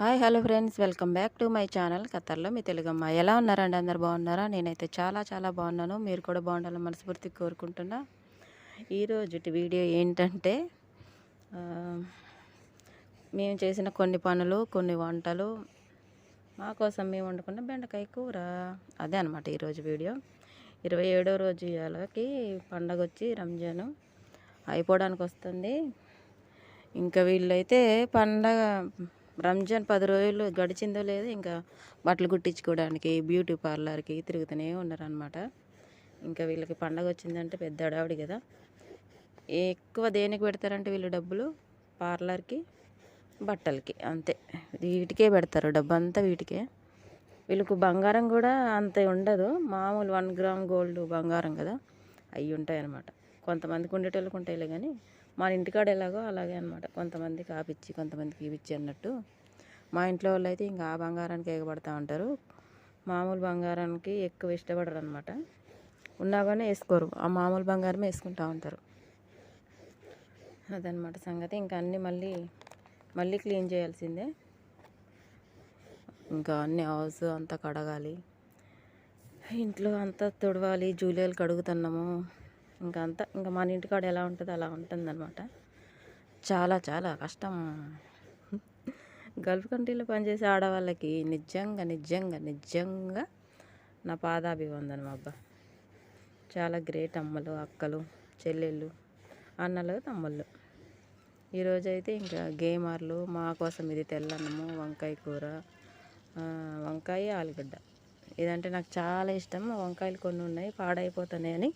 Hi hello friends. Welcome back to my channel ఖతర్లో మీ తెలుగమ్మ ఎలా ఉన్నారండి అందరు? బాగున్నారా? నేనైతే చాలా చాలా బాగున్నాను. మీరు కూడా బాగుండాలని మనస్ఫూర్తి కోరుకుంటున్నా. ఈరోజు వీడియో ఏంటంటే మేము చేసిన కొన్ని పనులు కొన్ని వంటలు మా కోసం మేము వండుకున్న బెండకాయ కూర. అదే అనమాట ఈరోజు వీడియో. ఇరవై ఏడో రోజు ఇవాళకి పండగ వచ్చి రంజాను అయిపోవడానికి వస్తుంది. ఇంకా వీళ్ళైతే పండగ రంజాన్ పది రోజులు గడిచిందో లేదో ఇంకా బట్టలు కుట్టించుకోవడానికి బ్యూటీ పార్లర్కి తిరుగుతూనే ఉన్నారనమాట ఇంకా వీళ్ళకి పండగ వచ్చిందంటే పెద్ద అడావిడి కదా. ఎక్కువ దేనికి పెడతారంటే వీళ్ళు డబ్బులు? పార్లర్కి బట్టలకి అంతే. వీటికే పెడతారు డబ్బు అంతా వీటికే. వీళ్ళకు బంగారం కూడా అంత ఉండదు. మామూలు వన్ గ్రామ్ గోల్డ్ బంగారం కదా అవి ఉంటాయన్నమాట. కొంతమందికి ఉండేటోళ్ళకి ఉంటాయిలే కానీ మన ఇంటికాడ ఎలాగో అలాగే అనమాట కొంతమందికి ఆపిచ్చి కొంతమందికి ఇవిచ్చి అన్నట్టు. మా ఇంట్లో వాళ్ళు అయితే ఇంకా ఆ బంగారానికి ఎగబడతా ఉంటారు. మామూలు బంగారానికి ఎక్కువ ఇష్టపడరు అనమాట ఉన్నా కానీ వేసుకోరు. ఆ మామూలు బంగారమే వేసుకుంటూ ఉంటారు. అదనమాట సంగతి. ఇంకా అన్నీ మళ్ళీ మళ్ళీ క్లీన్ చేయాల్సిందే. ఇంకా అన్ని హౌస్ అంతా కడగాలి. ఇంట్లో అంతా తుడవాలి. జూలియాలు కడుగుతున్నాము ఇంకా అంతా ఇంకా మన ఇంటికాడ ఎలా ఉంటుందో అలా ఉంటుందన్నమాట. చాలా చాలా కష్టం. గల్ఫ్ కంట్రీలో పనిచేసే ఆడవాళ్ళకి నిజంగా నిజంగా నిజంగా నా పాదాభివందనం అబ్బా. చాలా గ్రేట్ అమ్మలు అక్కలు చెల్లెళ్ళు అన్నలు తమ్ముళ్ళు. ఈరోజైతే ఇంకా గేమర్లు మా కోసం ఇది తెల్లన్నము వంకాయ కూర వంకాయ ఆలుగడ్డ. ఇదంటే నాకు చాలా ఇష్టం. వంకాయలు కొన్ని ఉన్నాయి పాడైపోతున్నాయని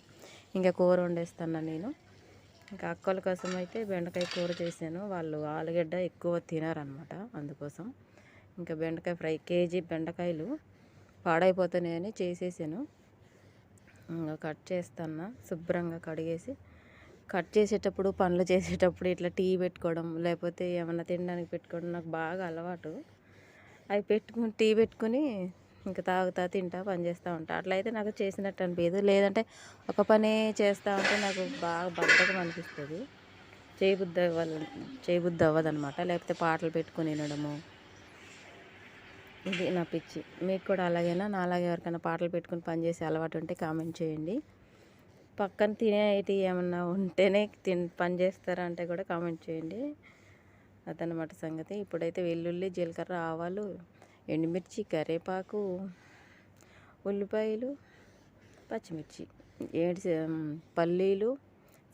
ఇంకా కూర వండేస్తాను నేను. ఇంకా అక్కల కోసం అయితే బెండకాయ కూర చేశాను. వాళ్ళు ఆలుగడ్డ ఎక్కువ తినారనమాట అందుకోసం. ఇంకా బెండకాయ ఫ్రై కేజీ బెండకాయలు పాడైపోతున్నాయని చేసేసాను. ఇంకా కట్ చేస్తాను శుభ్రంగా కడిగేసి. కట్ చేసేటప్పుడు పనులు చేసేటప్పుడు ఇట్లా టీ పెట్టుకోవడం లేకపోతే ఏమైనా తినడానికి పెట్టుకోవడం నాకు బాగా అలవాటు. అవి పెట్టుకుని టీ పెట్టుకుని ఇంకా తాగుతా తింటా పని చేస్తూ ఉంటా. అట్లయితే నాకు చేసినట్టు అనిపించదు లేదంటే ఒక పనే చేస్తూ ఉంటే నాకు బాగా బద్ధకం అనిపిస్తుంది. చేయబుద్ధి అవ్వాలి చేయబుద్ధి అవ్వదనమాట లేకపోతే పాటలు పెట్టుకుని వినడము. ఇది నా పిచ్చి. మీకు కూడా అలాగేనా? నా అలాగే ఎవరికైనా పాటలు పెట్టుకుని పని చేసే అలవాటు ఉంటే కామెంట్ చేయండి. పక్కన తినేటి ఏమన్నా ఉంటేనే తిన్ పని చేస్తారా అంటే కూడా కామెంట్ చేయండి. అదనమాట సంగతి. ఇప్పుడైతే వెల్లుల్లి జీలకర్ర ఆవాలు ఎండుమిర్చి కరివేపాకు ఉల్లిపాయలు పచ్చిమిర్చి ఏడు పల్లీలు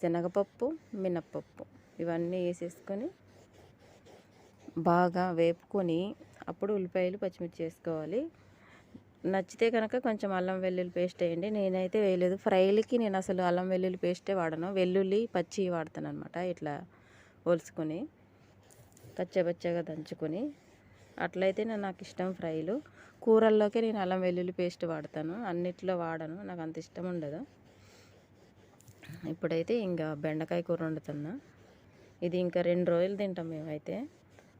శనగపప్పు మినప్పప్పు ఇవన్నీ వేసేసుకొని బాగా వేపుకొని అప్పుడు ఉల్లిపాయలు పచ్చిమిర్చి వేసుకోవాలి. నచ్చితే కనుక కొంచెం అల్లం వెల్లుల్లి పేస్ట్ వేయండి. నేనైతే వేయలేదు. ఫ్రైలకి నేను అసలు అల్లం వెల్లుల్లి పేస్టే వాడను. వెల్లుల్లి పచ్చి వాడతాను అనమాట ఇట్లా ఒలుసుకొని కచ్చపచ్చగా దంచుకొని అట్లయితే నాకు ఇష్టం ఫ్రైలు. కూరల్లోకే నేను అల్లం వెల్లుల్లి పేస్ట్ వాడతాను. అన్నిట్లో వాడను. నాకు అంత ఇష్టం ఉండదు. ఇప్పుడైతే ఇంకా బెండకాయ కూర వండుతున్నా. ఇది ఇంకా రెండు రోజులు తింటాం మేమైతే.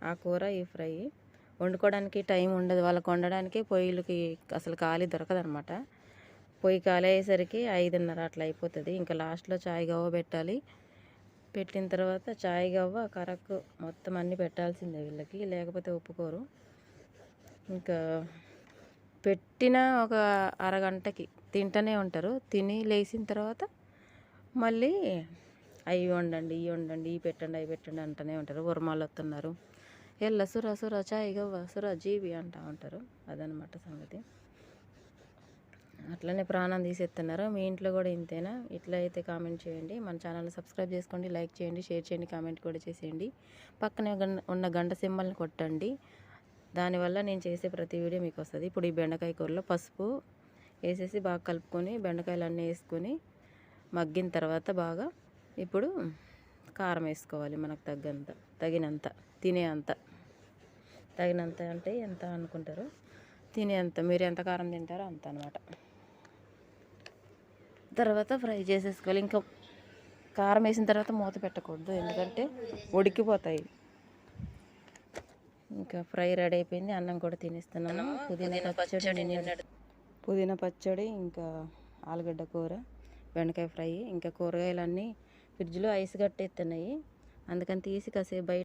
ఆ కూర ఈ ఫ్రై వండుకోవడానికి టైం ఉండదు. వాళ్ళకి వండడానికి పొయ్యిలకి అసలు ఖాళీ దొరకదనమాట. పొయ్యి ఖాళీ అయ్యేసరికి ఐదున్నర అట్లా అయిపోతుంది. ఇంకా లాస్ట్లో చాయ్ గవ్వ పెట్టాలి. పెట్టిన తర్వాత చాయ్ గవ్వ కరకు మొత్తం అన్నీ పెట్టాల్సిందే వీళ్ళకి. లేకపోతే ఒప్పుకోరు. ఇంకా పెట్టిన ఒక అరగంటకి తింటూనే ఉంటారు. తిని లేచిన తర్వాత మళ్ళీ అవి వండండి ఇవి వండండి ఇవి పెట్టండి అవి పెట్టండి అంటూనే ఉంటారు. ఉరమాలు వస్తున్నారు ఎల్ల సుర సుర చాయ్ గవ్వ సుర జీవి అంటూ ఉంటారు. అదనమాట సంగతి. అట్లనే ప్రాణం తీసేస్తున్నారు మీ ఇంట్లో కూడా ఇంతేనా? ఇట్లా అయితే కామెంట్ చేయండి. మన ఛానల్ని సబ్స్క్రైబ్ చేసుకోండి లైక్ చేయండి షేర్ చేయండి కామెంట్ కూడా చేసేయండి. పక్కనే ఉన్న గంట సింబల్ని కొట్టండి. దానివల్ల నేను చేసే ప్రతి వీడియో మీకు వస్తుంది. ఇప్పుడు ఈ బెండకాయ కూరలో పసుపు వేసేసి బాగా కలుపుకొని బెండకాయలు అన్నీ వేసుకొని మగ్గిన తర్వాత బాగా ఇప్పుడు కారం వేసుకోవాలి మనకు తగ్గంత తగినంత తినే అంత. తగినంత అంటే ఎంత అనుకుంటారు? తినే అంత. మీరు ఎంత కారం తింటారో అంత అనమాట తర్వాత ఫ్రై చేసేసుకోవాలి. ఇంకా కారం వేసిన తర్వాత మూత పెట్టకూడదు. ఎందుకంటే ఉడికిపోతాయి. ఇంకా ఫ్రై రెడీ అయిపోయింది. అన్నం కూడా తినేస్తున్నాను. పుదీనా పచ్చడి పుదీనా పచ్చడి ఇంకా ఆలుగడ్డ కూర బెండకాయ ఫ్రై ఇంకా కూరగాయలన్నీ ఫ్రిడ్జ్లో ఐస్ కట్టేస్తున్నాయి. అందుకని తీసి కాసేపు బయట